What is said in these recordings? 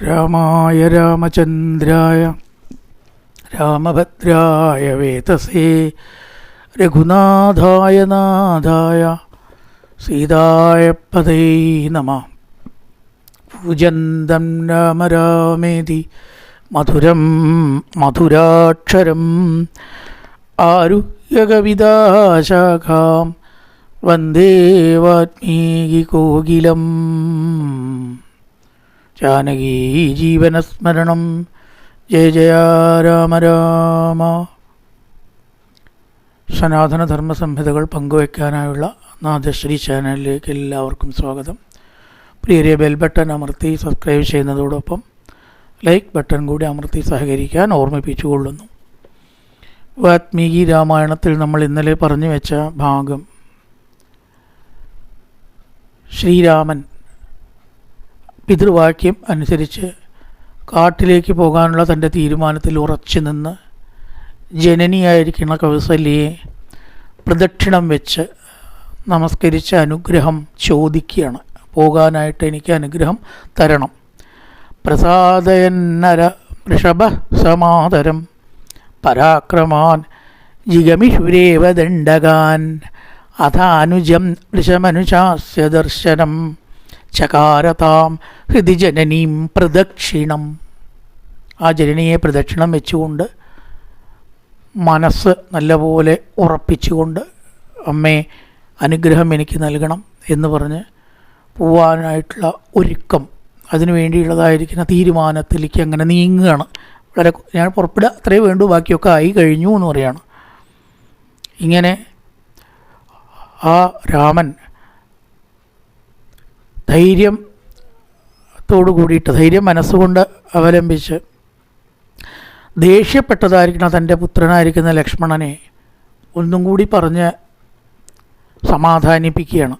രാമായ രാമചന്ദ്രായ രാമഭദ്രായ വേതസേ രഘുനാഥായ നാഥായ സീതായ പതേ നമ. പൂജന്തം രാമ രാമേതി മധുരം മധുരാക്ഷരം ആരുഹ്യകവിതാശാഖാം വന്ദേ വാൽമീകികോകിലം ജാനകീ ജീവനസ്മരണം. ജയ ജയ രാമ രാമ. സനാതനധർമ്മ സംഹിതകൾ പങ്കുവയ്ക്കാനായുള്ള നാദശ്രീ ചാനലിലേക്ക് എല്ലാവർക്കും സ്വാഗതം. പ്രിയരെ ബെൽ ബട്ടൺ അമർത്തി സബ്സ്ക്രൈബ് ചെയ്യുന്നതോടൊപ്പം ലൈക്ക് ബട്ടൺ കൂടി അമർത്തി സഹകരിക്കാൻ ഓർമ്മിപ്പിച്ചുകൊള്ളുന്നു. വാത്മീകി രാമായണത്തിൽ നമ്മൾ ഇന്നലെ പറഞ്ഞു വെച്ച ഭാഗം ശ്രീരാമൻ പിതൃവാക്യം അനുസരിച്ച് കാട്ടിലേക്ക് പോകാനുള്ള തന്റെ തീരുമാനത്തിൽ ഉറച്ചു നിന്ന് ജനനിയായിരിക്കുന്ന കൗസല്യയെ പ്രദക്ഷിണം വെച്ച് നമസ്കരിച്ച അനുഗ്രഹം ചോദിക്കുകയാണ്. പോകാനായിട്ട് എനിക്ക് അനുഗ്രഹം തരണം. പ്രസാദയന്നര ഋഷഭ സമാതരം പരാക്രമാൻ ജിഗമിഷുരേവ ദണ്ഡകാൻ അഥാനുജം ഋഷമനുശാസ്യ ദർശനം ചകാരതാം ഹൃദി ജനനീം പ്രദക്ഷിണം. ആ ജനനിയെ പ്രദക്ഷിണം വെച്ചുകൊണ്ട് മനസ്സ് നല്ലപോലെ ഉറപ്പിച്ചുകൊണ്ട് അമ്മേ അനുഗ്രഹം എനിക്ക് നൽകണം എന്ന് പറഞ്ഞ് പോവാനായിട്ടുള്ള ഒരുക്കം അതിനു വേണ്ടിയുള്ളതായിരിക്കുന്ന തീരുമാനത്തിലേക്ക് അങ്ങനെ നീങ്ങുകയാണ്. വളരെ ഞാൻ പുറപ്പെടുക അത്രേ വേണ്ടു ബാക്കിയൊക്കെ ആയി കഴിഞ്ഞു എന്ന് പറയാണ്. ഇങ്ങനെ ആ രാമൻ ധൈര്യം ത്തോടു കൂടിയിട്ട് ധൈര്യം മനസ്സുകൊണ്ട് അവലംബിച്ച് ദേഷ്യപ്പെട്ടതായിരിക്കണം തന്റെ പുത്രനായിരിക്കുന്ന ലക്ഷ്മണനെ ഒന്നും കൂടി പറഞ്ഞ് സമാധാനിപ്പിക്കുകയാണ്.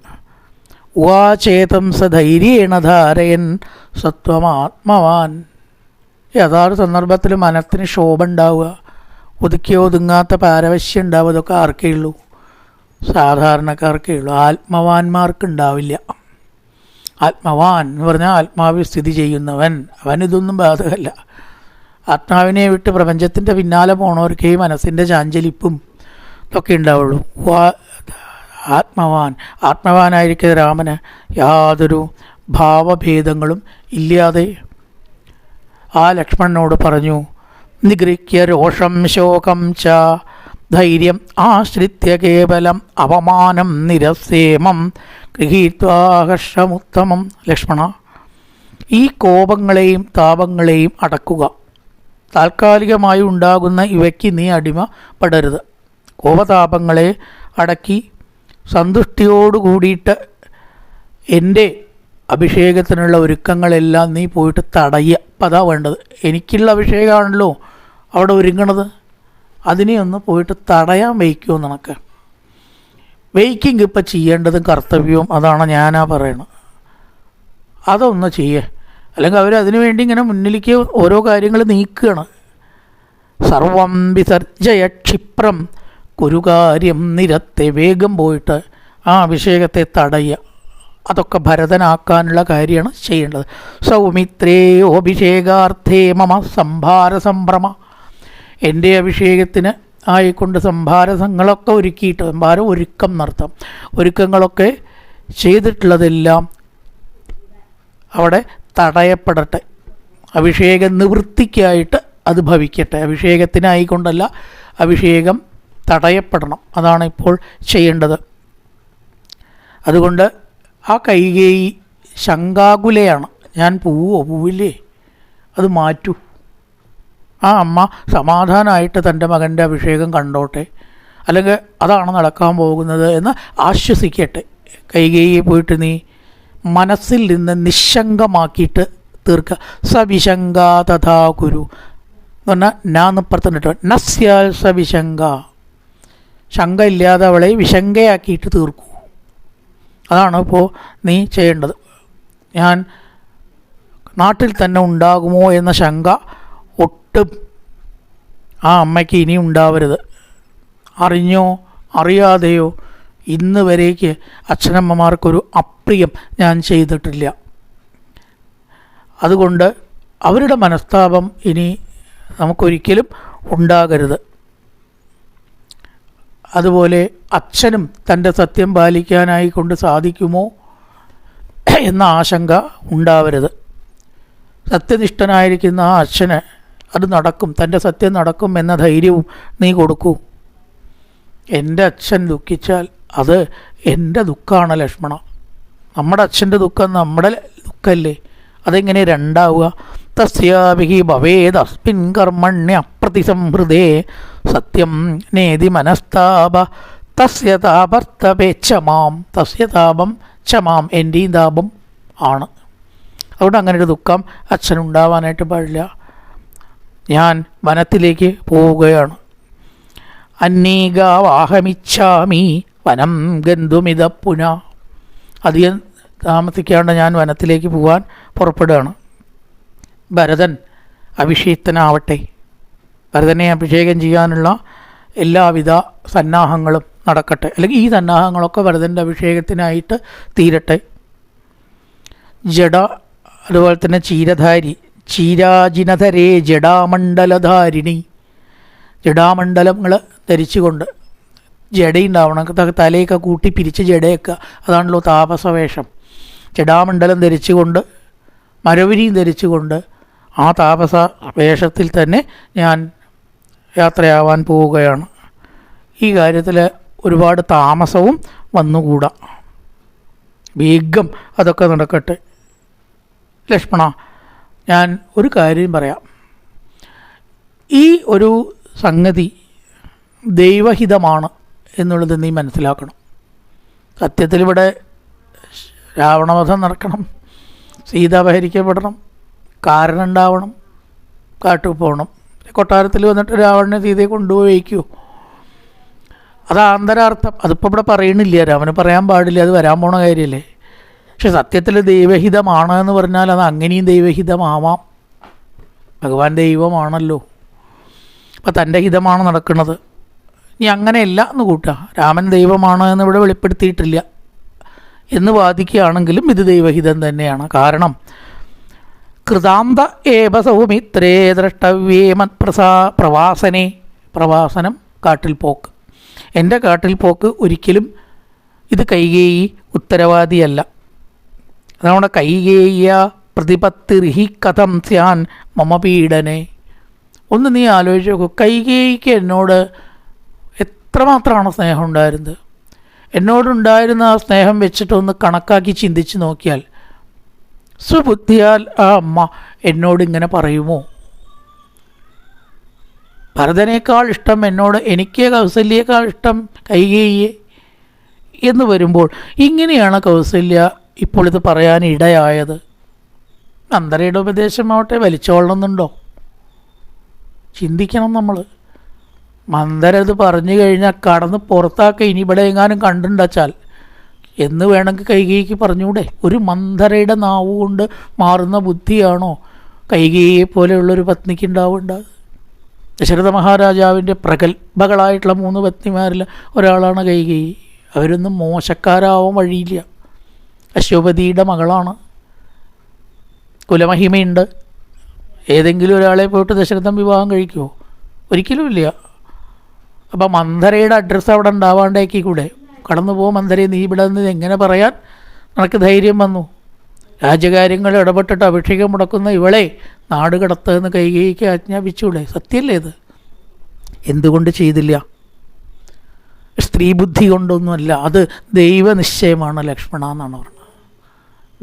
ഉവാചേതം സ ധൈര്യേണ ധാരയൻ സത്വമാത്മവാൻ. യഥാർത്ഥ സന്ദർഭത്തിൽ മനത്തിന് ശോഭ ഉണ്ടാവുക ഒതുക്കിയ ഒതുങ്ങാത്ത പാരവശ്യം ഉണ്ടാവുക അതൊക്കെ ആർക്കേ ഉള്ളൂ? സാധാരണക്കാർക്കേ ഉള്ളൂ. ആത്മവാന്മാർക്ക് ഉണ്ടാവില്ല ആത്മവാൻ എന്ന് പറഞ്ഞാൽ ആത്മാവിൽ സ്ഥിതി ചെയ്യുന്നവൻ. അവനിതൊന്നും ബാധകമല്ല. ആത്മാവിനെ വിട്ട് പ്രപഞ്ചത്തിന്റെ പിന്നാലെ പോണവർക്കേ മനസ്സിന്റെ ചാഞ്ചലിപ്പും ഒക്കെ ഉണ്ടാവുള്ളൂ. ആത്മവാൻ. ആത്മവാനായിരിക്കുന്ന രാമന് യാതൊരു ഭാവഭേദങ്ങളും ഇല്ലാതെ ആ ലക്ഷ്മണനോട് പറഞ്ഞു നിഗൃഹ്യ രോഷം ശോകം ച ധൈര്യം ആശ്രിത്യ കേവലം അപമാനം നിരസേമം ഗൃഹീത്വാകർഷമുത്തമം ലക്ഷ്മണ ഈ കോപങ്ങളെയും താപങ്ങളെയും അടക്കുക. താൽക്കാലികമായി ഉണ്ടാകുന്ന ഇവയ്ക്ക് നീ അടിമപ്പെടരുത് കോപതാപങ്ങളെ അടക്കി സന്തുഷ്ടിയോടു കൂടിയിട്ട് എന്റെ അഭിഷേകത്തിനുള്ള ഒരുക്കങ്ങളെല്ലാം നീ പോയിട്ട് തടയുക അപ്പം വേണ്ടത്. എനിക്കുള്ള അഭിഷേകമാണല്ലോ അവിടെ ഒരുങ്ങണത്. അതിനെ ഒന്ന് പോയിട്ട് തടയാൻ വയ്ക്കുമോ നിനക്ക്. വെയ്ക്കിങ് ഇപ്പം ചെയ്യേണ്ടതും കർത്തവ്യവും അതാണ് ഞാനാ പറയണത്. അതൊന്ന് ചെയ്യേ. അല്ലെങ്കിൽ അവർ അതിനു വേണ്ടി ഇങ്ങനെ മുന്നിലേക്ക് ഓരോ കാര്യങ്ങൾ നീക്കുകയാണ് സർവം വിസർജയ ക്ഷിപ്രം കുരുകാര്യം നിരത്തെ വേഗം പോയിട്ട് ആ അഭിഷേകത്തെ തടയുക അതൊക്കെ ഭരതനാക്കാനുള്ള കാര്യമാണ് ചെയ്യേണ്ടത്. സൗമിത്രേ അഭിഷേകാർത്ഥേ മമ സംഭാര സംഭ്രമ എന്റെ അഭിഷേകത്തിന് ആയിക്കൊണ്ട് സംഭാരസങ്ങളൊക്കെ ഒരുക്കിയിട്ട് സംഭാരം ഒരുക്കം നടത്താം. ഒരുക്കങ്ങളൊക്കെ ചെയ്തിട്ടുള്ളതെല്ലാം അവിടെ തടയപ്പെടട്ടെ. അഭിഷേക നിവൃത്തിക്കായിട്ട് അത് ഭവിക്കട്ടെ. അഭിഷേകത്തിനായിക്കൊണ്ടല്ല അഭിഷേകം തടയപ്പെടണം. അതാണ് ഇപ്പോൾ ചെയ്യേണ്ടത്. അതുകൊണ്ട് ആ കൈകേയി ശങ്കാകുലയാണ് ഞാൻ പോവോ? പോവില്ലേ? അത് മാറ്റൂ. ആ അമ്മ സമാധാനമായിട്ട് തന്റെ മകന്റെ അഭിഷേകം കണ്ടോട്ടെ. അല്ലെങ്കിൽ അതാണ് നടക്കാൻ പോകുന്നത് എന്ന് ആശ്വസിക്കട്ടെ. കൈകേയെ പോയിട്ട് നീ മനസ്സിൽ നിന്ന് നിശങ്കമാക്കിയിട്ട് തീർക്കുക സവിശങ്ക തഥാ കുരു. എന്ന് പറഞ്ഞാൽ ഞാൻ ഇപ്പുറത്തുണ്ട്. നസ്യാൽ സവിശങ്ക. ശങ്ക ഇല്ലാതെ അവളെ വിശങ്കയാക്കിയിട്ട് തീർക്കൂ. അതാണ് ഇപ്പോൾ നീ ചെയ്യേണ്ടത്. ഞാൻ നാട്ടിൽ തന്നെ ഉണ്ടാകുമോ എന്ന ശങ്ക ഒട്ടും ആ അമ്മയ്ക്ക് ഇനി ഉണ്ടാവരുത്. അറിഞ്ഞോ അറിയാതെയോ ഇന്ന് വരേക്ക് അച്ഛനമ്മമാർക്കൊരു അപ്രിയം ഞാൻ ചെയ്തിട്ടില്ല. അതുകൊണ്ട് അവരുടെ മനസ്താപം ഇനി നമുക്കൊരിക്കലും ഉണ്ടാകരുത്. അതുപോലെ അച്ഛനും തന്റെ സത്യം പാലിക്കാനായി കൊണ്ട് സാധിക്കുമോ എന്ന ആശങ്ക ഉണ്ടാവരുത്. സത്യനിഷ്ഠനായിരിക്കുന്ന ആ അച്ഛന് അത് നടക്കും തന്റെ സത്യം നടക്കും എന്ന ധൈര്യവും നീ കൊടുക്കൂ. എന്റെ അച്ഛൻ ദുഃഖിച്ചാൽ അത് എന്റെ ദുഃഖമാണ് ലക്ഷ്മണ. നമ്മുടെ അച്ഛന്റെ ദുഃഖം നമ്മുടെ ദുഃഖമല്ലേ അതെങ്ങനെ രണ്ടാവുക? തസ്യാഭി ഭവേദസ്മിൻ കർമ്മണ്യ പ്രതിസംഹൃതേ സത്യം നേതി മനസ്താപ. തസ്യ ചമാം തസ്യ ക്ഷമാം എന്റെയും താപം ആണ്. അതുകൊണ്ട് അങ്ങനെ ഒരു ദുഃഖം അച്ഛനുണ്ടാവാനായിട്ട് പാടില്ല. ഞാൻ വനത്തിലേക്ക് പോവുകയാണ്. അന്നീകാവാഹമിച്ഛാമി വനം ഗന്ധുമിത പുന. അധികം താമസിക്കാണ്ട് ഞാൻ വനത്തിലേക്ക് പോകാൻ പുറപ്പെടുകയാണ്. ഭരതൻ അഭിഷേക്തനാവട്ടെ. ഭരതനെ അഭിഷേകം ചെയ്യാനുള്ള എല്ലാവിധ സന്നാഹങ്ങളും നടക്കട്ടെ. അല്ലെങ്കിൽ ഈ സന്നാഹങ്ങളൊക്കെ ഭരതന്റെ അഭിഷേകത്തിനായിട്ട് തീരട്ടെ. ജഡ അതുപോലെ തന്നെ ചീരധാരി ചീരാജിനധരേ ജഡാമണ്ഡലധാരിണി ജഡാമണ്ഡലങ്ങൾ ധരിച്ചുകൊണ്ട് ജടയുണ്ടാവണം തലയൊക്കെ കൂട്ടി പിരിച്ച് ജടയൊക്കെ. അതാണല്ലോ താപസവേഷം. ജഡാമണ്ഡലം ധരിച്ചുകൊണ്ട് മരവിനിയും ധരിച്ചുകൊണ്ട് ആ താപസ വേഷത്തിൽ തന്നെ ഞാൻ യാത്രയാവാൻ പോവുകയാണ്. ഈ കാര്യത്തിൽ ഒരുപാട് താമസവും വന്നുകൂടാ. വേഗം അതൊക്കെ നടക്കട്ടെ. ലക്ഷ്മണ ഞാൻ ഒരു കാര്യം പറയാം. ഈ ഒരു സംഗതി ദൈവഹിതമാണ് എന്നുള്ളത് നീ മനസ്സിലാക്കണം. സത്യത്തിൽ ഇവിടെ രാവണവധം നടക്കണം സീത അപഹരിക്കപ്പെടണം കാരണം കാട്ടിൽ പോകണം കൊട്ടാരത്തിൽ വന്നിട്ട് രാവണനെ സീതയെ കൊണ്ടുപോയി വയ്ക്കുമോ അത് ആന്തരാർത്ഥം അതിപ്പോൾ ഇവിടെ പറയണില്ല. രാമന് പറയാൻ പാടില്ല. അത് വരാൻ പോണ കാര്യമല്ലേ പക്ഷെ സത്യത്തിൽ ദൈവഹിതമാണ് എന്ന് പറഞ്ഞാൽ അത് അങ്ങനെയും ദൈവഹിതമാവാം. ഭഗവാൻ ദൈവമാണല്ലോ. അപ്പം തന്റെ ഹിതമാണ് നടക്കുന്നത്. ഇനി അങ്ങനെയല്ല എന്ന് കൂട്ടുക. രാമൻ ദൈവമാണ് എന്ന് ഇവിടെ വെളിപ്പെടുത്തിയിട്ടില്ല. എന്ന് വാദിക്കുകയാണെങ്കിലും ഇത് ദൈവഹിതം തന്നെയാണ്. കാരണം കൃതാന്ത ഏവ സൗമിത്രേ ദ്രഷ്ടവ്യേ മത്പ്രസാ പ്രവാസനെ. പ്രവാസനം കാട്ടിൽ പോക്ക്. എന്റെ കാട്ടിൽ പോക്ക് ഒരിക്കലും ഇത് കൈകേയി ഉത്തരവാദിയല്ല. നമ്മുടെ കൈകേയ പ്രതിപത്തിർഹി കഥം സ്യാൻ മമ പീഡനെ. ഒന്ന് നീ ആലോചിച്ച് നോക്കൂ. കൈകേയിക്ക് എന്നോട് എത്രമാത്രമാണ് സ്നേഹം ഉണ്ടായിരുന്നത്? എന്നോടുണ്ടായിരുന്ന ആ സ്നേഹം വെച്ചിട്ടൊന്ന് കണക്കാക്കി ചിന്തിച്ച് നോക്കിയാൽ സുബുദ്ധിയാൽ ആ അമ്മ എന്നോട് ഇങ്ങനെ പറയുമോ? ഭരതനേക്കാൾ ഇഷ്ടം എന്നോട് എനിക്ക് കൗസല്യേക്കാൾ ഇഷ്ടം കൈകേയ്യേ എന്ന് വരുമ്പോൾ ഇങ്ങനെയാണ് കൗസല്യ ഇപ്പോൾ ഇത് പറയാൻ ഇടയായത്. നന്ദരയുടെ ഉപദേശമാവട്ടെ വലിച്ചോളണമെന്നുണ്ടോ? ചിന്തിക്കണം നമ്മൾ. മന്ദര ഇത് പറഞ്ഞു കഴിഞ്ഞാൽ കടന്ന് പുറത്താക്ക. ഇനി ഇവിടെ എങ്ങാനും കണ്ടുണ്ടാച്ചാൽ എന്ന് വേണമെങ്കിൽ കൈകേയിക്ക് പറഞ്ഞൂടെ ഒരു മന്ദരയുടെ നാവ് കൊണ്ട് മാറുന്ന ബുദ്ധിയാണോ? കൈകേയെ പോലെയുള്ളൊരു പത്നിക്ക് ഉണ്ടാവേണ്ടത് ദശരഥ മഹാരാജാവിന്റെ പ്രഗത്ഭകളായിട്ടുള്ള മൂന്ന് പത്നിമാരിൽ ഒരാളാണ് കൈകേയി. അവരൊന്നും മോശക്കാരാവാൻ വഴിയില്ല. അശ്വപതിയുടെ മകളാണ്. കുലമഹിമയുണ്ട്. ഏതെങ്കിലും ഒരാളെ പോയിട്ട് ദശരഥം വിവാഹം കഴിക്കുമോ ഒരിക്കലും ഇല്ല. അപ്പം മന്ധരയുടെ അഡ്രസ്സ് അവിടെ ഉണ്ടാവാണ്ടേക്കി കൂടെ. കടന്നു പോകും മന്ധരയെ നീ ഇവിടെ നിന്ന് എങ്ങനെ പറയാൻ? നിനക്ക് ധൈര്യം വന്നു. രാജ്യകാര്യങ്ങൾ ഇടപെട്ടിട്ട് അഭിഷേകം മുടക്കുന്ന ഇവളെ നാട് കടത്തുമെന്ന് കൈകൈക്ക് ആജ്ഞാപിച്ചൂടെ സത്യമല്ലേ ഇത്? എന്തുകൊണ്ട് ചെയ്തില്ല? സ്ത്രീബുദ്ധി കൊണ്ടൊന്നുമല്ല. അത് ദൈവനിശ്ചയമാണ് ലക്ഷ്മണ എന്നാണ് പറഞ്ഞത്.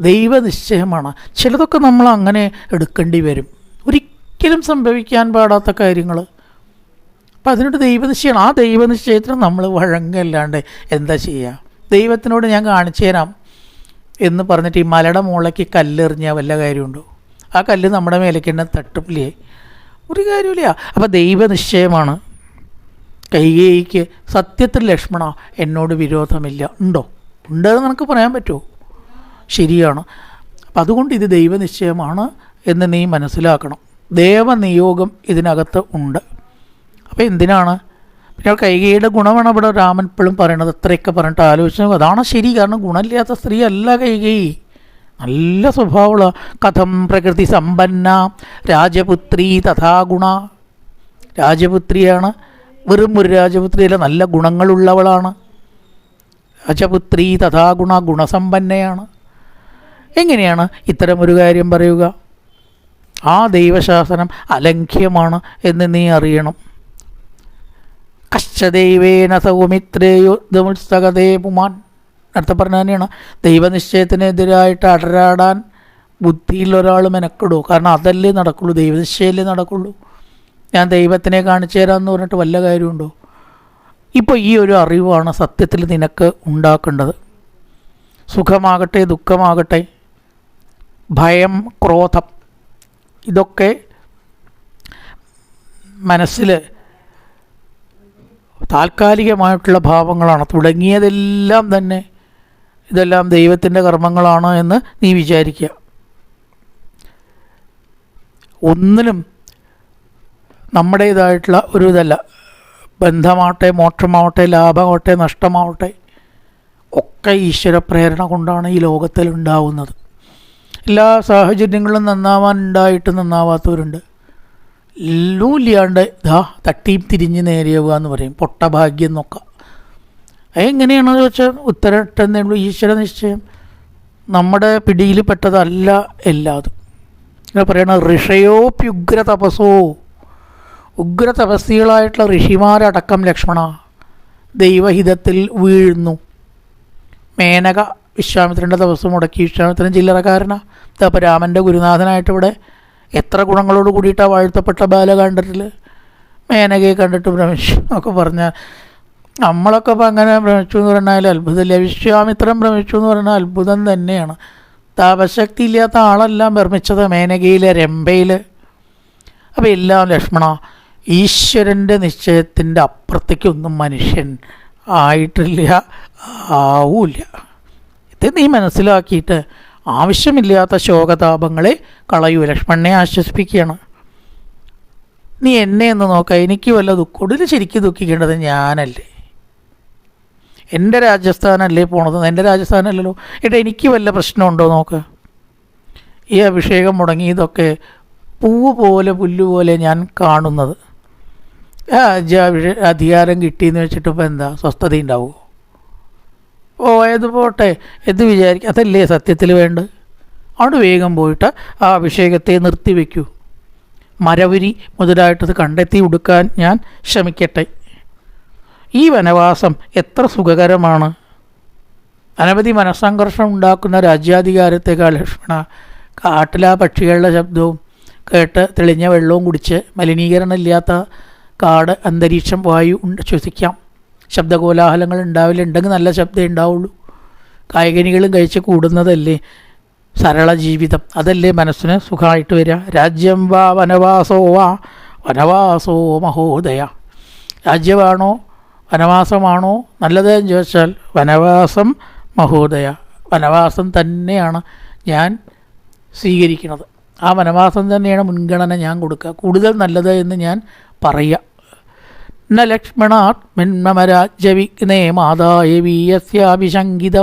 ദൈവനിശ്ചയമാണ്. ചിലതൊക്കെ നമ്മൾ അങ്ങനെ എടുക്കേണ്ടി വരും. ഒരിക്കലും സംഭവിക്കാൻ പാടാത്ത കാര്യങ്ങൾ അപ്പം അതിനോട് ദൈവനിശ്ചയമാണ്. ആ ദൈവനിശ്ചയത്തിന് നമ്മൾ വഴങ്ങല്ലാണ്ട് എന്താ ചെയ്യുക ദൈവത്തിനോട് ഞാൻ കാണിച്ചു തരാം എന്ന് പറഞ്ഞിട്ട് ഈ മലയുടെ മുകളിലേക്ക് കല്ലെറിഞ്ഞാൽ വല്ല കാര്യമുണ്ടോ? ആ കല്ല് നമ്മുടെ മേലേക്ക് തന്നെ തട്ടില്ലേ ഒരു കാര്യമില്ല അപ്പോൾ ദൈവനിശ്ചയമാണ്. കൈകേയിക്ക് സത്യത്തിൽ ലക്ഷ്മണ എന്നോട് വിരോധമില്ല. ഉണ്ടോ? ഉണ്ടെന്ന് നിനക്ക് പറയാൻ പറ്റുമോ? ശരിയാണ്. അപ്പം അതുകൊണ്ട് ഇത് ദൈവനിശ്ചയമാണ് എന്ന് നീ മനസ്സിലാക്കണം. ദേവനിയോഗം ഇതിനകത്ത് ഉണ്ട്. അപ്പോൾ എന്തിനാണ്? പിന്നെ കൈകയുടെ ഗുണമാണ് ഇവിടെ രാമൻ ഇപ്പോഴും പറയണത്. അത്രയൊക്കെ പറഞ്ഞിട്ട് ആലോചിച്ചു അതാണ് ശരി. കാരണം ഗുണമില്ലാത്ത സ്ത്രീ അല്ല കൈകൈ. നല്ല സ്വഭാവമുള്ള കഥം പ്രകൃതി സമ്പന്ന രാജപുത്രി തഥാ ഗുണ രാജപുത്രിയാണ്. വെറും ഒരു രാജപുത്രിയല്ല നല്ല ഗുണങ്ങളുള്ളവളാണ്. രാജപുത്രി തഥാ ഗുണ ഗുണസമ്പന്നയാണ്. എങ്ങനെയാണ് ഇത്തരമൊരു കാര്യം പറയുക? ആ ദൈവശാസനം അലംഘ്യമാണ് എന്ന് നീ അറിയണം. കശ്ചദൈവേന സൗമിത്രേയുദ്ധമുത്സകതേ പുമാൻ. അടുത്ത പറഞ്ഞ തന്നെയാണ് ദൈവനിശ്ചയത്തിനെതിരായിട്ട് അടരാടാൻ ബുദ്ധിയിൽ മെനക്കിടുമോ കാരണം അതല്ലേ നടക്കുള്ളൂ ദൈവനിശ്ചയമല്ലേ നടക്കുള്ളൂ. ഞാൻ ദൈവത്തിനെ കാണിച്ചു തരാമെന്ന് പറഞ്ഞിട്ട് വല്ല കാര്യമുണ്ടോ? ഇപ്പോൾ ഈ ഒരു അറിവാണ് സത്യത്തിൽ നിനക്ക് ഉണ്ടാക്കേണ്ടത്. സുഖമാകട്ടെ ദുഃഖമാകട്ടെ. ഭയം ക്രോധം ഇതൊക്കെ മനസ്സിൽ താൽക്കാലികമായിട്ടുള്ള ഭാവങ്ങളാണ്. തുടങ്ങിയതെല്ലാം തന്നെ ഇതെല്ലാം ദൈവത്തിന്റെ കർമ്മങ്ങളാണ് എന്ന് നീ വിചാരിക്കുക ഒന്നിനും നമ്മുടേതായിട്ടുള്ള ഒരു ഇതല്ല ബന്ധമാവട്ടെ മോക്ഷമാവട്ടെ ലാഭമാവട്ടെ നഷ്ടമാവട്ടെ ഒക്കെ ഈശ്വര പ്രേരണ കൊണ്ടാണ് ഈ ലോകത്തിൽ ഉണ്ടാവുന്നത് എല്ലാ സാഹചര്യങ്ങളും നന്നാവാൻ ഉണ്ടായിട്ട് നന്നാവാത്തവരുണ്ട്. എല്ലൂല്ലാണ്ട് ഇതാ തട്ടിയും തിരിഞ്ഞ് നേരെയാവുക എന്ന് പറയും. പൊട്ടഭാഗ്യം എന്നൊക്കെ അതെങ്ങനെയാണെന്ന് വെച്ചാൽ ഉത്തരട്ടെന്നേ ഉള്ളൂ ഈശ്വര നിശ്ചയം നമ്മുടെ പിടിയിൽ പെട്ടതല്ല എല്ലാതും. ഇങ്ങനെ പറയണ ഋഷയോപ്യുഗ്ര തപസോ ഉഗ്ര തപസ്സികളായിട്ടുള്ള ഋഷിമാരടക്കം ലക്ഷ്മണ ദൈവഹിതത്തിൽ വീഴുന്നു. മേനക വിശ്വാമിത്രന്റെ തപസ് മുടക്കി വിശ്വാമിത്രൻ ചില്ലറക്കാരനാ ഇതപ്പോൾ രാമന്റെ ഗുരുനാഥനായിട്ട് ഇവിടെ എത്ര ഗുണങ്ങളോട് കൂടിയിട്ടാണ് വാഴ്ത്തപ്പെട്ട ബാലകാണ്ഡത്തിൽ മേനകയെ കണ്ടിട്ട് ഭ്രമിച്ചു ഒക്കെ പറഞ്ഞാൽ നമ്മളൊക്കെ ഇപ്പം അങ്ങനെ ഭ്രമിച്ചു എന്ന് പറഞ്ഞാൽ അത്ഭുതമില്ല വിശ്വാമിത്രം ഭ്രമിച്ചു എന്ന് പറഞ്ഞാൽ അത്ഭുതം തന്നെയാണ്. താപശക്തി ഇല്ലാത്ത ആളെല്ലാം ഭ്രമിച്ചത് മേനകയിലെ രംഭയിൽ അപ്പോൾ എല്ലാം ലക്ഷ്മണ ഈശ്വരന്റെ നിശ്ചയത്തിന്റെ അപ്പുറത്തേക്കൊന്നും മനുഷ്യൻ ആയിട്ടില്ല ആവൂല ഇത് നീ മനസ്സിലാക്കിയിട്ട് ആവശ്യമില്ലാത്ത ശോകതാപങ്ങളെ കളയൂ. ലക്ഷ്മണനെ ആശ്വസിപ്പിക്കുകയാണ്. നീ എന്നെ എന്ന് നോക്കാം. എനിക്ക് വല്ല ദുഃഖം ഇതിൽ ശരിക്കും ദുഃഖിക്കേണ്ടത് ഞാനല്ലേ? എന്റെ രാജസ്ഥാനല്ലേ പോണത്? എന്റെ രാജസ്ഥാനല്ലല്ലോ. ഏട്ടാ എനിക്ക് വല്ല പ്രശ്നമുണ്ടോ നോക്ക്? ഈ അഭിഷേകം മുടങ്ങിയതൊക്കെ പൂവ് പോലെ പുല്ല് പോലെ ഞാൻ കാണുന്നത്. അധികാരം കിട്ടിയെന്ന് വെച്ചിട്ട് ഇപ്പോൾ എന്താ? സ്വസ്ഥത ഉണ്ടാവുമോ ഏത് പോട്ടെ എന്ന് വിചാരിക്കും. അതല്ലേ സത്യത്തിൽ വേണ്ടത്? അവിടെ വേഗം പോയിട്ട് ആ അഭിഷേകത്തെ നിർത്തിവെക്കൂ. മരവുരി മുതലായിട്ടത് കണ്ടെത്തി ഉടുക്കാൻ ഞാൻ ശ്രമിക്കട്ടെ. ഈ വനവാസം എത്ര സുഖകരമാണ്. അനവധി മനസ്സംഘർഷം ഉണ്ടാക്കുന്ന രാജ്യാധികാരത്തെക്കാൾ ലക്ഷ്മണ കാട്ടിലാ പക്ഷികളുടെ ശബ്ദവും കേട്ട് തെളിഞ്ഞ വെള്ളവും കുടിച്ച് മലിനീകരണമില്ലാത്ത കാട് അന്തരീക്ഷം വായു ശ്വസിക്കാം. ശബ്ദകോലാഹലങ്ങൾ ഉണ്ടാവില്ല. നല്ല ശബ്ദമേ ഉണ്ടാവുള്ളൂ. കായികനികളും കഴിച്ച് കൂടുന്നതല്ലേ സരള ജീവിതം. അതല്ലേ മനസ്സിന് സുഖമായിട്ട് വരിക. രാജ്യം വാ വനവാസോ വാ വനവാസോ മഹോദയ. രാജ്യമാണോ വനവാസമാണോ? നല്ലതെന്ന് ചോദിച്ചാൽ വനവാസം മഹോദയ. വനവാസം തന്നെയാണ് ഞാൻ സ്വീകരിക്കുന്നത്. ആ വനവാസം തന്നെയാണ് മുൻഗണന ഞാൻ കൊടുക്കുക. കൂടുതൽ നല്ലത് എന്ന് ഞാൻ പറയുക. ന ലക്ഷ്മണാത് മിന്മരാജ്യവിഘ്നേ മാതാ യവീയസ്യാഭിശങ്കിത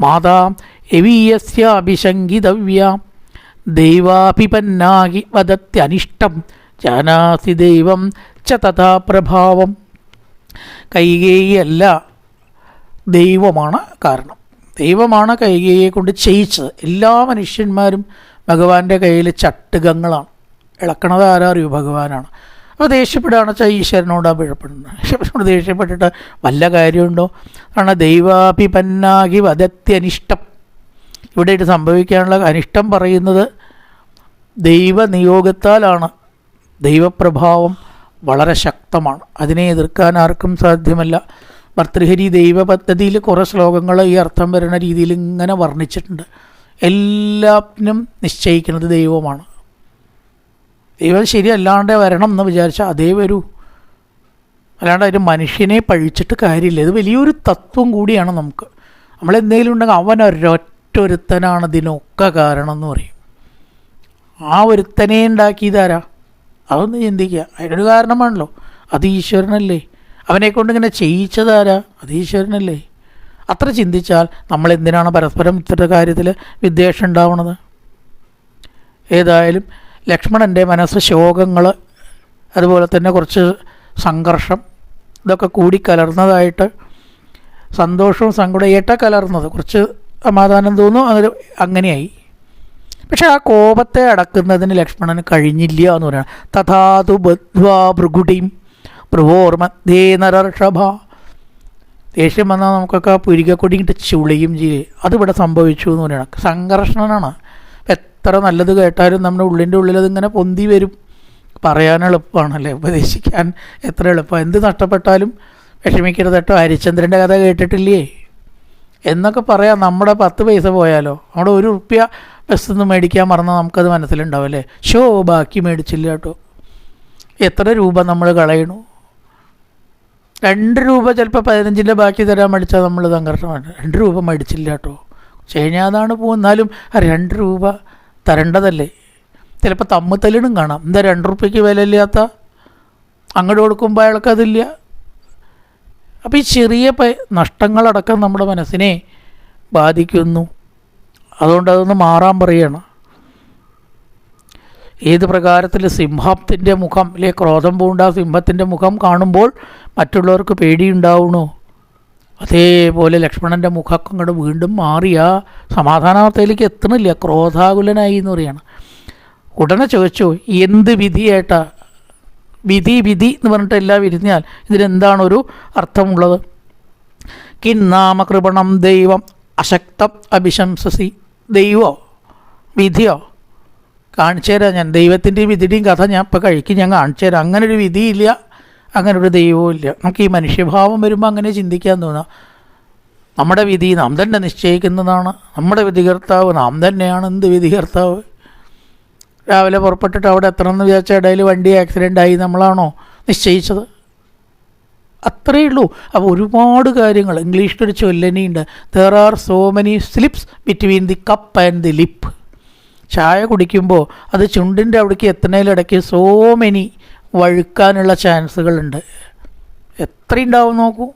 മാതാ യവീയസ്യാഭിശങ്കിതവ്യ ദൈവാഭിപന്നാകി വദത്യനിഷ്ടം ജാനാസി ദൈവം ച തഥാ പ്രഭാവം. കൈകേയല്ല ദൈവമാണ് കാരണം. ദൈവമാണ് കൈകേയെ കൊണ്ട് ചെയ്യിച്ചത്. എല്ലാ മനുഷ്യന്മാരും ഭഗവാന്റെ കയ്യിൽ ചട്ടുകങ്ങളാണ്. ഇളക്കണത് ഭഗവാനാണ്. അപ്പോൾ ദേഷ്യപ്പെടുകയാണ് വെച്ചാൽ ഈശ്വരനോട് അഭിഷപ്പെടുന്നത് ഈശ്വരനോട് ദേഷ്യപ്പെട്ടിട്ട് വല്ല കാര്യമുണ്ടോ? കാരണം ദൈവാഭിപന്നാകി അനിഷ്ടം ഇവിടെ ഇത് സംഭവിക്കാനുള്ള അനിഷ്ടം പറയുന്നത് ദൈവനിയോഗത്താലാണ്. ദൈവപ്രഭാവം വളരെ ശക്തമാണ്. അതിനെ എതിർക്കാൻ ആർക്കും സാധ്യമല്ല. ഭർത്തൃഹരി ദൈവ പദ്ധതിയിൽ കുറേ ശ്ലോകങ്ങൾ ഈ അർത്ഥം വരുന്ന രീതിയിൽ ഇങ്ങനെ വർണിച്ചിട്ടുണ്ട്. എല്ലാത്തിനും നിശ്ചയിക്കുന്നത് ദൈവമാണ്. ദൈവം ശരിയല്ലാണ്ട് വരണം എന്ന് വിചാരിച്ചാൽ അതേ വരൂ അല്ലാണ്ട് ഒരു മനുഷ്യനെ പഴിച്ചിട്ട് കാര്യമില്ല. ഇത് വലിയൊരു തത്വം കൂടിയാണ് നമുക്ക്. നമ്മളെന്തെങ്കിലും ഉണ്ടെങ്കിൽ അവൻ ഒരൊറ്റൊരുത്തനാണ് ഇതിനൊക്കെ കാരണം എന്ന് പറയും. ആ ഒരുത്തനെ ഉണ്ടാക്കിയതാരാ അതൊന്ന് ചിന്തിക്കുക. അതിനൊരു കാരണമാണല്ലോ. അത് ഈശ്വരനല്ലേ. അവനെ കൊണ്ട് ഇങ്ങനെ ചെയ്യിച്ചതാരാ അത് ഈശ്വരനല്ലേ. അത്ര ചിന്തിച്ചാൽ നമ്മൾ എന്തിനാണ് പരസ്പരം ഇത്തരം കാര്യത്തിൽ വിദ്വേഷം ഉണ്ടാവണത്? ഏതായാലും ലക്ഷ്മണന്റെ മനസ്സ് ശോകങ്ങൾ അതുപോലെ തന്നെ കുറച്ച് സംഘർഷം ഇതൊക്കെ കൂടി കലർന്നതായിട്ട് സന്തോഷവും സങ്കടവും ഏട്ട കലർന്നത്. കുറച്ച് സമാധാനം തോന്നും അങ്ങനെ അങ്ങനെയായി. പക്ഷേ ആ കോപത്തെ അടക്കുന്നതിന് ലക്ഷ്മണന് കഴിഞ്ഞില്ല എന്ന് പറയുന്നത് തഥാതു ബദ്ധ്വാ ഭൃഗുടിയും ഭ്രുവോർമധ്യേ നരർഷഭ. ദേഷ്യം വന്നാൽ നമുക്കൊക്കെ പുരികക്കൊടി ചുളിയും ചെയ്യും. അതിവിടെ സംഭവിച്ചു എന്ന് പറയണം സംഘർഷണനാണ്. എത്ര നല്ലത് കേട്ടാലും നമ്മുടെ ഉള്ളിന്റെ ഉള്ളിൽ അതിങ്ങനെ പൊന്തി വരും. പറയാൻ എളുപ്പമാണല്ലേ? ഉപദേശിക്കാൻ എത്ര എളുപ്പം എന്ത് നഷ്ടപ്പെട്ടാലും വിഷമിക്കരുത് കേട്ടോ. ഹരിചന്ദ്രന്റെ കഥ കേട്ടിട്ടില്ലേ? എന്നൊക്കെ പറയാം. നമ്മുടെ പത്ത് പൈസ പോയാലോ? നമ്മുടെ ഒരു റുപ്യ ബസ് നിന്ന് മേടിക്കാൻ മറന്നാൽ നമുക്കത് മനസ്സിലുണ്ടാവും അല്ലേ? ഷോ ബാക്കി മേടിച്ചില്ല കേട്ടോ. എത്ര രൂപ നമ്മൾ കളയണു? രണ്ട് രൂപ ചിലപ്പോൾ പതിനഞ്ചിന്റെ ബാക്കി തരാൻ മേടിച്ചാൽ നമ്മൾ സംഘർഷമാണ് രണ്ട് രൂപ മേടിച്ചില്ല കേട്ടോ. ചെയ്യാതാണ് പോകുന്നാലും ആ രണ്ട് രൂപ തരേണ്ടതല്ലേ? ചിലപ്പോൾ തമ്മിത്തല്ലിനും കാണാം. എന്താ രണ്ട് റുപ്യക്ക് വിലയില്ലാത്ത? അങ്ങോട്ട് കൊടുക്കുമ്പോൾ അയാൾക്ക് അതില്ല. അപ്പോൾ ഈ ചെറിയ പ നഷ്ടങ്ങളടക്കം നമ്മുടെ മനസ്സിനെ ബാധിക്കുന്നു. അതുകൊണ്ട് അതൊന്ന് മാറാൻ പറയണം. ഏത് പ്രകാരത്തിൽ സിംഹത്തിന്റെ മുഖം അല്ലെ ക്രോധം പൂണ്ട സിംഹത്തിന്റെ മുഖം കാണുമ്പോൾ മറ്റുള്ളവർക്ക് പേടിയുണ്ടാവണോ? അതേപോലെ ലക്ഷ്മണന്റെ മുഖമൊക്കെ അങ്ങോട്ട് വീണ്ടും മാറിയ സമാധാനാവസ്ഥയിലേക്ക് എത്തണില്ല. ക്രോധാകുലനായി എന്ന് പറയാണ്. ഉടനെ ചോദിച്ചു എന്ത് വിധിയേട്ടാ വിധി വിധി എന്ന് പറഞ്ഞിട്ട് എല്ലാം വിരിഞ്ഞാൽ ഇതിനെന്താണൊരു അർത്ഥമുള്ളത്? കിന്നാമകൃപണം ദൈവം അശക്തം അഭിശംസസി. ദൈവോ? വിധിയോ? കാണിച്ചു തരാം ഞാൻ. ദൈവത്തിന്റെയും വിധിയുടെയും കഥ ഞാൻ ഇപ്പോൾ കഴിക്കും. ഞാൻ കാണിച്ചു തരാം. അങ്ങനെ ഒരു വിധിയില്ല. അങ്ങനെ ഒരു ദൈവവും ഇല്ല. നമുക്ക് ഈ മനുഷ്യഭാവം വരുമ്പോൾ അങ്ങനെ ചിന്തിക്കാൻ തോന്നാം. നമ്മുടെ വിധി നാം തന്നെ നിശ്ചയിക്കുന്നതാണ്. നമ്മുടെ വിധികർത്താവ് നാം തന്നെയാണ് എന്ത് വിധികർത്താവ്? രാവിലെ പുറപ്പെട്ടിട്ട് അവിടെ എത്തണമെന്ന് വിചാരിച്ച ഇടയിൽ വണ്ടി ആക്സിഡന്റ് ആയി നമ്മളാണോ നിശ്ചയിച്ചത്? അത്രയേ ഉള്ളൂ. അപ്പോൾ ഒരുപാട് കാര്യങ്ങൾ. ഇംഗ്ലീഷിലൊരു ചൊല്ലനിയുണ്ട്. There are so many slips between the cup and the lip ചായ കുടിക്കുമ്പോൾ അത് ചുണ്ടിന്റെ അവിടേക്ക് എത്തണേലിടയ്ക്ക് സോ മെനി വഴുക്കാനുള്ള ചാൻസുകളുണ്ട്. എത്രയുണ്ടാവും നോക്കൂ.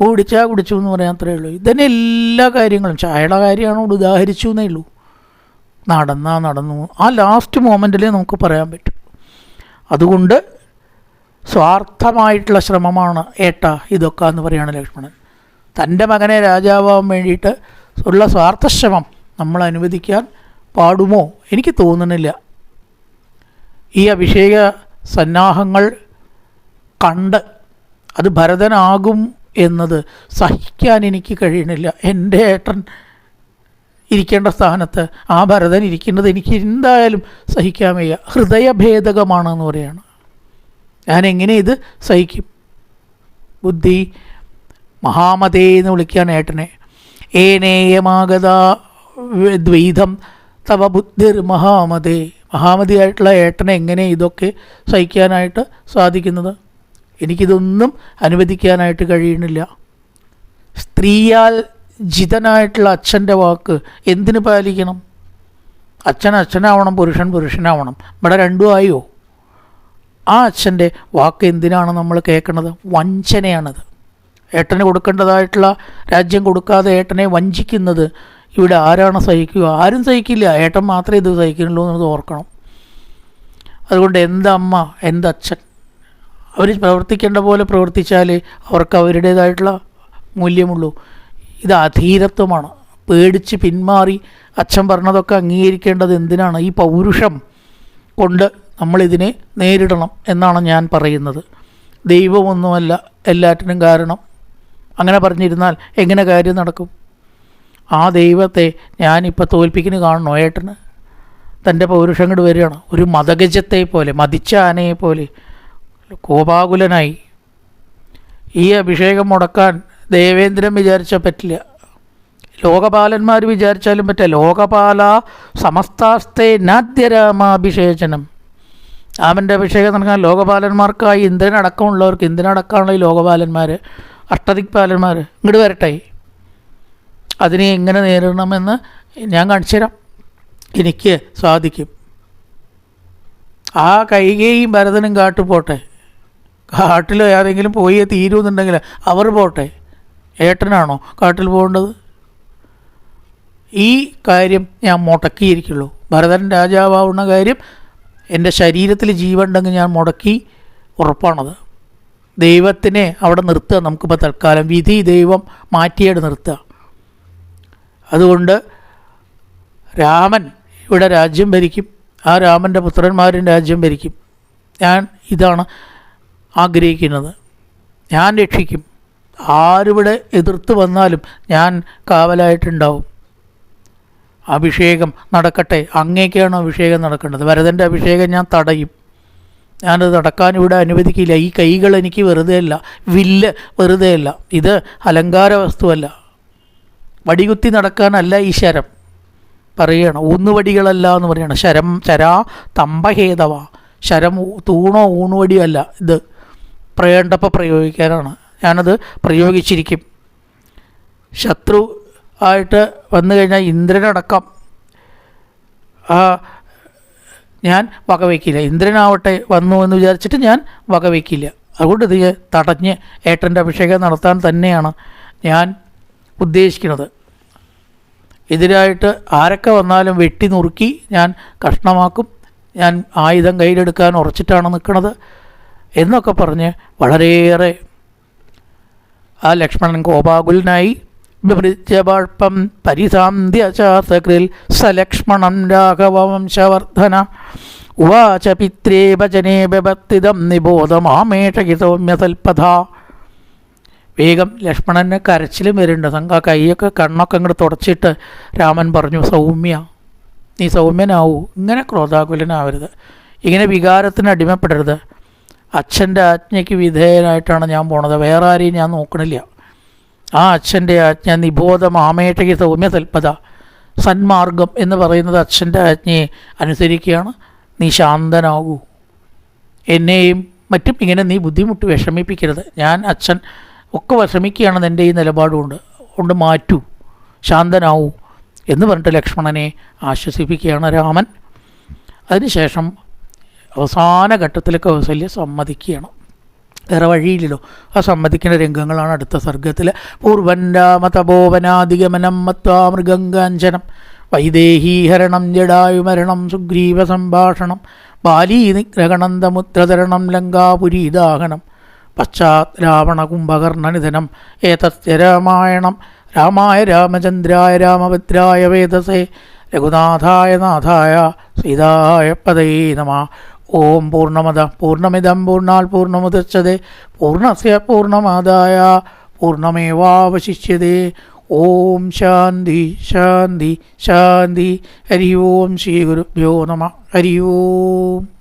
കുടിച്ചാ കുടിച്ചു എന്ന് പറയാൻ അത്രയേ ഉള്ളൂ. ഇതന്നെ എല്ലാ കാര്യങ്ങളും. ചായയുടെ കാര്യമാണ് ഉദാഹരിച്ചു എന്നേ ഉള്ളൂ. നടന്നാ നടന്നു. ആ ലാസ്റ്റ് മൊമെന്റിലേ നമുക്ക് പറയാൻ പറ്റും. അതുകൊണ്ട് സ്വാർത്ഥമായിട്ടുള്ള ശ്രമമാണ് ഏട്ട ഇതൊക്കെ എന്ന് പറയുകയാണ് ലക്ഷ്മണൻ. തന്റെ മകനെ രാജാവാൻ വേണ്ടിയിട്ട് ഉള്ള സ്വാർത്ഥശ്രമം നമ്മൾ അനുവദിക്കാൻ പാടുമോ? എനിക്ക് തോന്നുന്നില്ല. ഈ അഭിഷേക സന്നാഹങ്ങൾ കണ്ട് അത് ഭരതനാകും എന്നത് സഹിക്കാൻ എനിക്ക് കഴിയണില്ല. എന്റെ ഏട്ടൻ ഇരിക്കേണ്ട സ്ഥാനത്ത് ആ ഭരതൻ ഇരിക്കേണ്ടത് എനിക്ക് എന്തായാലും സഹിക്കാൻ വയ്യ. ഹൃദയഭേദകമാണെന്ന് പറയാണ്. ഞാൻ എങ്ങനെ ഇത് സഹിക്കും? ബുദ്ധി മഹാമതേ എന്ന് വിളിക്കുകയാണ് ഏട്ടനെ. ഏനേയമാഗത ദ്വൈതം തവ ബുദ്ധിർ മഹാമതേ. മഹാമതിയായിട്ടുള്ള ഏട്ടനെ എങ്ങനെ ഇതൊക്കെ സഹിക്കാനായിട്ട് സാധിക്കുന്നത്? എനിക്കിതൊന്നും അനുവദിക്കാനായിട്ട് കഴിയണില്ല സ്ത്രീയാൽ ജിതനായിട്ടുള്ള അച്ഛന്റെ വാക്ക് എന്തിനു പാലിക്കണം? അച്ഛൻ അച്ഛനാവണം പുരുഷൻ പുരുഷനാവണം. ഇവിടെ രണ്ടും ആയോ? ആ അച്ഛന്റെ വാക്ക് എന്തിനാണ് നമ്മൾ കേൾക്കുന്നത്? വഞ്ചനയാണത്. ഏട്ടന് കൊടുക്കേണ്ടതായിട്ടുള്ള രാജ്യം കൊടുക്കാതെ ഏട്ടനെ വഞ്ചിക്കുന്നത് ഇവിടെ ആരാണ് സഹിക്കുക? ആരും സഹിക്കില്ല. ഏട്ടൻ മാത്രമേ ഇത് സഹിക്കുന്നുള്ളൂ എന്നത് ഓർക്കണം. അതുകൊണ്ട് എന്തമ്മ എന്തച്ഛൻ? അവർ പ്രവർത്തിക്കേണ്ട പോലെ പ്രവർത്തിച്ചാൽ അവർക്ക് അവരുടേതായിട്ടുള്ള മൂല്യമുള്ളൂ. ഇത് അധീരത്വമാണ്. പേടിച്ച് പിന്മാറി അച്ഛൻ പറഞ്ഞതൊക്കെ അംഗീകരിക്കേണ്ടത് എന്തിനാണ്? ഈ പൗരുഷം കൊണ്ട് നമ്മളിതിനെ നേരിടണം എന്നാണ് ഞാൻ പറയുന്നത്. ദൈവമൊന്നുമല്ല എല്ലാറ്റിനും കാരണം. അങ്ങനെ പറഞ്ഞിരുന്നാൽ എങ്ങനെ കാര്യം നടക്കും? ആ ദൈവത്തെ ഞാനിപ്പോൾ തോൽപ്പിക്കുന്നു കാണണോ ഏട്ടന്? തന്റെ പൗരുഷം കൊണ്ട് വരികയാണ്. ഒരു മതഗജത്തെ പോലെ മതിച്ച ആനയെ പോലെ കോപാകുലനായി. ഈ അഭിഷേകം മുടക്കാൻ ദേവേന്ദ്രൻ വിചാരിച്ചാൽ പറ്റില്ല. ലോകപാലന്മാർ വിചാരിച്ചാലും പറ്റില്ല. ലോകപാല സമസ്താസ്തേ നാദ്യരാമാഭിഷേചനം. രാമന്റെ അഭിഷേകം നടക്കാൻ ലോകപാലന്മാർക്കായി ഇന്ദ്രനടക്കമുള്ളവർക്ക് ഇന്ദ്രനടക്കമുള്ള ഈ ലോകപാലന്മാർ അഷ്ടദിക്പാലന്മാർ ഇങ്ങോട്ട് വരട്ടെ. അതിനെ എങ്ങനെ നേരിടണമെന്ന് ഞാൻ കാണിച്ചു തരാം. എനിക്ക് സാധിക്കും. ആ കൈകയും ഭരതനും കാട്ടു പോട്ടെ. കാട്ടിൽ ആരെങ്കിലും പോയി തീരുമെന്നുണ്ടെങ്കിൽ അവർ പോട്ടെ. ഏട്ടനാണോ കാട്ടിൽ പോകേണ്ടത്? ഈ കാര്യം ഞാൻ മുടക്കിയിരിക്കുള്ളൂ. ഭരതൻ രാജാവാവുന്ന കാര്യം എന്റെ ശരീരത്തിൽ ജീവനുണ്ടെങ്കിൽ ഞാൻ മുടക്കി ഉറപ്പാണത്. ദൈവത്തിനെ അവിടെ നിർത്തുക. നമുക്കിപ്പോൾ തൽക്കാലം വിധി ദൈവം മാറ്റിയായിട്ട് നിർത്തുക. അതുകൊണ്ട് രാമൻ ഇവിടെ രാജ്യം ഭരിക്കും. ആ രാമന്റെ പുത്രന്മാരും രാജ്യം ഭരിക്കും. ഞാൻ ഇതാണ് ആഗ്രഹിക്കുന്നത്. ഞാൻ രക്ഷിക്കും. ആരിവിടെ എതിർത്ത് വന്നാലും ഞാൻ കാവലായിട്ടുണ്ടാവും. അഭിഷേകം നടക്കട്ടെ. അങ്ങേക്കാണ് അഭിഷേകം നടക്കേണ്ടത്? വരതന്റെ അഭിഷേകം ഞാൻ തടയും. ഞാനത് നടക്കാൻ ഇവിടെ അനുവദിക്കില്ല. ഈ കൈകൾ എനിക്ക് വെറുതെ അല്ല വില്ല് വെറുതെ അല്ല ഇത് അലങ്കാര വസ്തുവല്ല. വടികുത്തി നടക്കാനല്ല ഈ ശരം. പറയണം ഊന്നുവടികളല്ല എന്ന് പറയണം. ശരം ശരാ തമ്പഹേതവ. ശരം തൂണോ ഊണുവടിയോ അല്ല ഇത് പ്രയേണ്ടപ്പോൾ പ്രയോഗിക്കാനാണ്. ഞാനത് പ്രയോഗിച്ചിരിക്കും. ശത്രു ആയിട്ട് വന്നു കഴിഞ്ഞാൽ ഇന്ദ്രനടക്കം. ഞാൻ വകവയ്ക്കില്ല ഇന്ദ്രനാവട്ടെ വന്നു എന്ന് വിചാരിച്ചിട്ട് ഞാൻ വകവയ്ക്കില്ല അതുകൊണ്ട് ഇത് തടഞ്ഞ് ഏട്ടന്റെ അഭിഷേകം നടത്താൻ തന്നെയാണ് ഞാൻ ഉദ്ദേശിക്കുന്നത്. എതിരായിട്ട് ആരൊക്കെ വന്നാലും വെട്ടി നുറുക്കി ഞാൻ കഷ്ണമാക്കും ഞാൻ ആയുധം കയ്യിലെടുക്കാൻ ഉറച്ചിട്ടാണ് നിൽക്കുന്നത് എന്നൊക്കെ പറഞ്ഞ് വളരെയേറെ ആ ലക്ഷ്മണൻ കോപാകുലനായി പരിസാന്ധ്യ ചാസകൃൽ സലക്ഷ്മണം രാഘവവംശവർദ്ധന ഉവാച പിത്രേ വചനേ നിബോധമാമേഷകി സൗമ്യസൽപഥ വേഗം ലക്ഷ്മണന് കരച്ചിലും വരുന്നുണ്ട് സംഘ കൈയൊക്കെ കണ്ണൊക്കെ അങ്ങോട്ട് തുടച്ചിട്ട് രാമൻ പറഞ്ഞു സൗമ്യ നീ സൗമ്യനാവൂ. ഇങ്ങനെ ക്രോധാകുലനാവരുത്. ഇങ്ങനെ വികാരത്തിന് അടിമപ്പെടരുത്. അച്ഛന്റെ ആജ്ഞയ്ക്ക് വിധേയനായിട്ടാണ് ഞാൻ പോണത്. വേറെ ആരെയും ഞാൻ നോക്കണില്ല. ആ അച്ഛന്റെ ആജ്ഞ നിബോധ മാമേട്ടയ്ക്ക് സൗമ്യ തൽപത സന്മാർഗം എന്ന് പറയുന്നത് അച്ഛന്റെ ആജ്ഞയെ അനുസരിക്കുകയാണ്. നീ ശാന്തനാകൂ എന്നെയും മറ്റും ഇങ്ങനെ നീ ബുദ്ധിമുട്ട് വിഷമിപ്പിക്കരുത്. ഞാൻ അച്ഛൻ ഒക്കെ വിഷമിക്കുകയാണെന്ന് എന്റെ ഈ നിലപാടുകൊണ്ട് കൊണ്ട്. മാറ്റൂ ശാന്തനാവൂ എന്ന് പറഞ്ഞിട്ട് ലക്ഷ്മണനെ ആശ്വസിപ്പിക്കുകയാണ് രാമൻ. അതിനുശേഷം അവസാന ഘട്ടത്തിൽ കൗസല്യ സമ്മതിക്കുകയാണ്. വേറെ വഴിയില്ലല്ലോ. ആ സമ്മതിക്കുന്ന രംഗങ്ങളാണ് അടുത്ത സർഗത്തിൽ പൂർവൻ രാമതപോവനാധിഗമനം മത്വാ മൃഗങ്കാഞ്ചനം വൈദേഹീഹരണം ജഡായുമരണം സുഗ്രീവ സംഭാഷണം ബാലീ ലങ്കാപുരി ലങ്കാപുരീദാഹനം പശ്ചാത് രാവണ കുംഭകർണനിധനം ഏതസ്യ രാമായണം. രാമായ രാമചന്ദ്രായ രാമഭദ്രായ വേദസേ. രഘുനാഥായ നാഥായ സീതായ പദേ നമ. ഓം പൂർണമത പൂർണമിതം പൂർണാൽ പൂർണമുദച്ഛതേ പൂർണസ്യ പൂർണമാദായ പൂർണമേവാവശിഷ്യതേ ഓം ശാന്തി ശാന്തി ശാന്തി. ഹരി ഓം ശ്രീ ഗുരുഭ്യോ നമ. ഹരി ഓം.